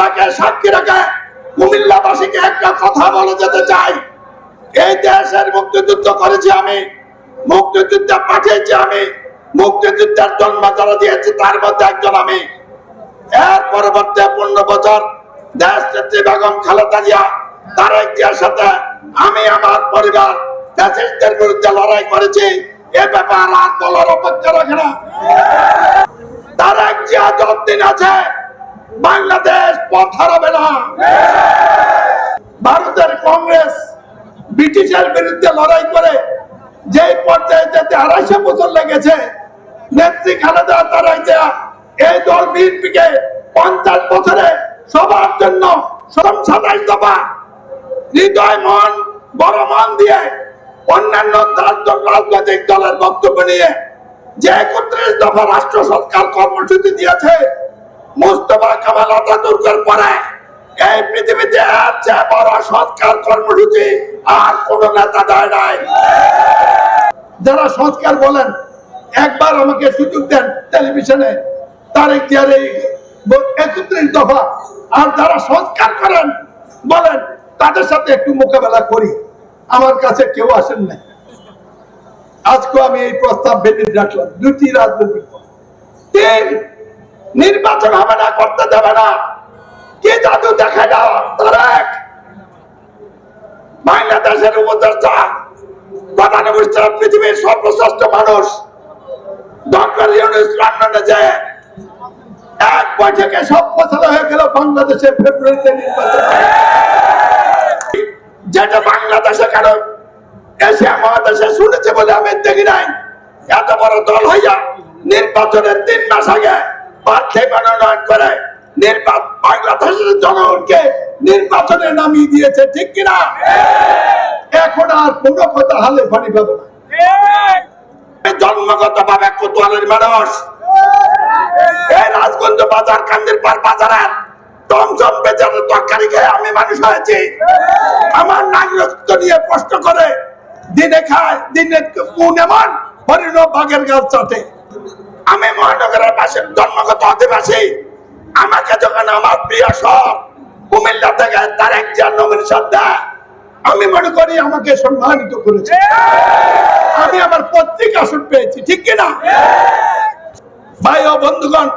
আল্লাহকে সাক্ষী রেখে কুমিল্লাবাসীকে একটা কথা বলে যেতে চাই। এই দেশের মুক্তিযুদ্ধ করেছি আমি, মুক্তিযুদ্ধে পাঠিয়েছি আমি, মুক্তিযুদ্ধের জন্ম যারা দিয়েছি তার মধ্যে একজন আমি। এর পরবর্তী পনেরো বছর দেশ নেত্রী বেগম খালেদা জিয়া তারেক জিয়ার সাথে আমি আমার পরিবার ফ্যাসিস্টদের বিরুদ্ধে লড়াই করেছি। এ ব্যাপার আর বলার অপেক্ষা রাখে না। তারেক জিয়া যতদিন আছে। বাংলাদেশ পথ হারাবে না। ভারতের কংগ্রেস ব্রিটিশের বিরুদ্ধে লড়াই করে যে পর্যায়ে যেতে আড়াইশো বছর লেগেছে, নেত্রী খালেদা তারাই এই দল বিএনপিকে পঞ্চাশ বছরে সবার জন্য সরম সাতাইশ দফা হৃদয় মন বড় মন দিয়ে অন্যান্য রাজনৈতিক দলের বক্তব্য নিয়ে যে একত্রিশ দফা রাষ্ট্র সরকার কর্মসূচি দিয়েছে মুস্তফা কামাল আতাতুর্কের পরে এই পৃথিবীতে এর চেয়ে বড় সংস্কার কর্মসূচি আর কোন নেতা দেয় নাই। যারা সংস্কার বলেন, একবার আমাকে সুযোগ দেন টেলিভিশনে তারেক জিয়ার একত্রিশ দফা। আর যারা সংস্কার করেন, বলেন, তাদের সাথে একটু মোকাবেলা করি। আমার কাছে কেউ আসেন নাই। আজকে আমি এই প্রস্তাব বেঁধে রাখলাম। দুটি রাজনৈতিক তিন নির্বাচন হবে না, করতে দেবে না। কি জাদু দেখে না, তারা এক। বাংলাদেশের উপদেষ্টা, প্রধান উপদেষ্টা, পৃথিবীর সর্বশ্রেষ্ঠ মানুষ সব হয়ে নির্বাচন যেটা বাংলাদেশে মহাদেশে শুনেছে বলে আমি এত বড় দল নির্বাচনের তিন মাস আগে প্রার্থী মনোনয়ন করে বাংলাদেশের জনগণকে নির্বাচনে নামিয়ে দিয়েছে, ঠিক কিনা? এখন আর কথা হালে ফানি না। জন্মগত ভাবে কোতোয়ালের মানুষ রাজগঞ্জ বাজার কান্দির পার বাজারের তরকারি খেয়ে আমি মানুষ হয়েছি। আমার নাগরিকত্ব নিয়ে প্রশ্ন করে, দিনে খায়, দিনে কোন এমন, হরিণ বাঘের গাছ চাটে। আমি মহানগরের পাশে জন্মগত আদিবাসী। আমাকে যখন আমার প্রিয় শহর কুমিল্লা থেকে তার একজন নমিনেশন দেয়, আমি মনে করি আমাকে সম্মানিত করেছে। আমি আমার পত্রিকা আসন পেয়েছি, ঠিক কিনা? ভাই ও বন্ধুগণ,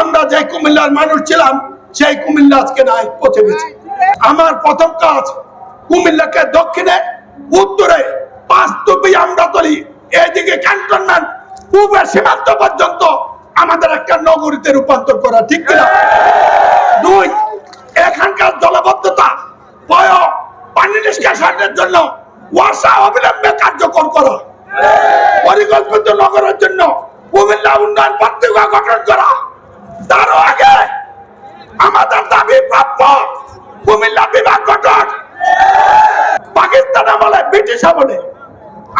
আমরা যে কুমিল্লার মানুষ ছিলাম, সেই কুমিল্লা আজকে নাই পচে গেছে। আমার প্রথম কাজ কুমিল্লাকে দক্ষিণে, উত্তরে পাঁচতপি আমরা তলি। এইদিকে ক্যান্টনমেন্ট পূর্বে সীমান্ত পর্যন্ত আমাদের একটা নগরীতে রূপান্তর করা, ঠিক কিনা? দুই, এখানকার জলবদ্ধতা বয় পানি নিষ্কাশনের জন্য ওয়াসা অবিলম্বে কার্যকর করা। পরিকল্পিত নগরের জন্য কুমিল্লা উন্নয়ন পত্রিকা গঠন করা। তারও আগে আমাদের দাবি প্রাপ্য কুমিল্লা বিভাগ গঠন। পাকিস্তান আমলে ব্রিটিশ আমলে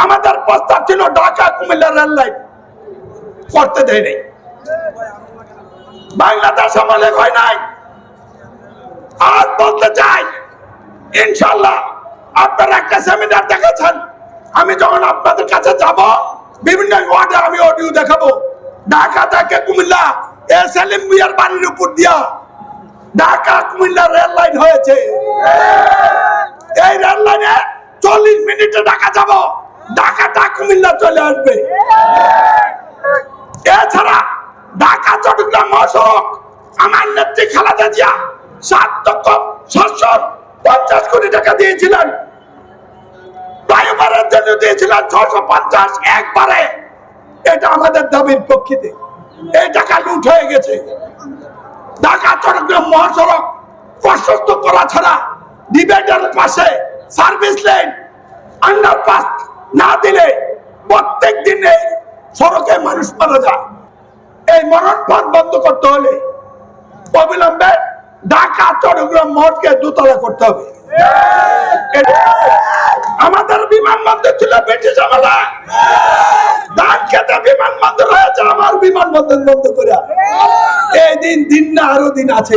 আমাদের প্রস্তাব ছিল ঢাকা কুমিল্লা রেল লাইন করতে দেয় নাই বাংলাদেশ আমলে হয় নাই। আর বলতে চাই, ইনশাল্লাহ, আপনারা একটা সেমিনার দেখেছেন? আমি যখন আপনাদের কাছে যাব, বিভিন্ন ওয়ার্ডে আমি অডিও দেখাবো। ঢাকা থেকে কুমিল্লা এস এল এম বিয়ার বাড়ির উপর দিয়া ঢাকা কুমিল্লা রেল লাইন হয়েছে। এই রেল লাইনে চল্লিশ মিনিটে ঢাকা যাব। ঢাকাটা কুমিল্লা চলে আসবে। এছাড়া চট্টগ্রাম মহাসড়ক, আমার নেত্রী জিয়া সাত লক্ষ সাতশো পঞ্চাশ কোটি টাকা দিয়েছিলেন। জন্য দিয়েছিলেন ছশো পঞ্চাশ একবারে। এটা আমাদের দাবির পক্ষিতে। এই টাকা লুট হয়ে গেছে। ঢাকা চট্টগ্রাম মহাসড়ক প্রশস্ত করা ছাড়া পাশে সার্ভিস লেন, আন্ডারপাস না দিলে প্রত্যেক দিনে সড়কে মানুষ মারা যায়। এই মরণ পথ বন্ধ করতে হলে অবিলম্বে ঢাকা, চট্টগ্রাম মঠকে দোতলা করতে হবে। আমাদের বিমানবন্দর ছিল ব্রিটিশ আমলা। ধান খেতে বিমানবন্দর বিমানবন্দর বন্ধ করে এই দিন দিন না, আরও দিন আছে।